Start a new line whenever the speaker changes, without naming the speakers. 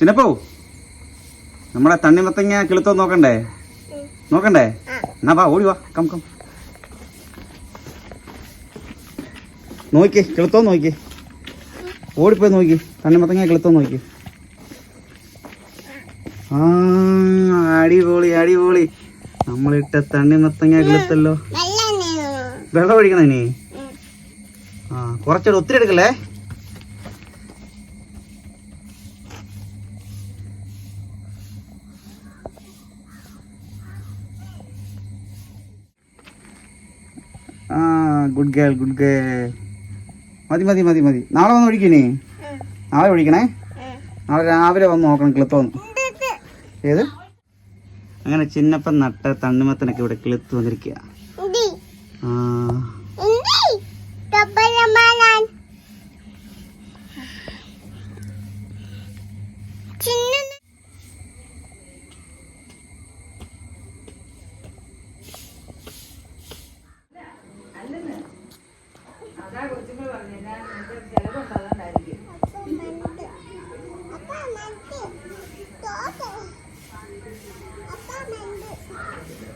ചിന്നപ്പോ നമ്മളെ തണ്ണിമത്തങ്ങ കിളുത്തോ നോക്കണ്ടേ? നോക്കണ്ടേ? എന്നാ വാ ഓടി വാ. കം കം നോക്കി കിളുത്തോ നോക്കി. ഓടിപ്പോയി നോക്കി. തണ്ണിമത്തങ്ങ കിളുത്തോ നോക്കി. ആ അടിപൊളി അടിപൊളി. നമ്മളിട്ട തണ്ണിമത്തങ്ങ കിളുത്തല്ലോ. വെള്ളം ഒഴിക്കണേ ഇനി? ആ കുറച്ചുകൂടെ ഒത്തിരി എടുക്കല്ലേ? ആ ഗുഡ് ഗേൾ ഗുഡ് ഗേൾ മതി മതി മതി മതി. നാളെ വന്ന് ഒഴിക്കണേ നാളെ ഒഴിക്കണേ? നാളെ രാവിലെ വന്ന് നോക്കണം കിളുത്തോന്ന് ഏത്? അങ്ങനെ ചിന്നപ്പം നട്ട തണ്ണിമത്തനൊക്കെ ഇവിടെ കിളുത്ത് വന്നിരിക്കുക ആ. അതാ കൊച്ചുങ്ങൾ പറഞ്ഞു ഞാൻ ചിലവുണ്ടാകാണ്ടായിരിക്കും Thank you.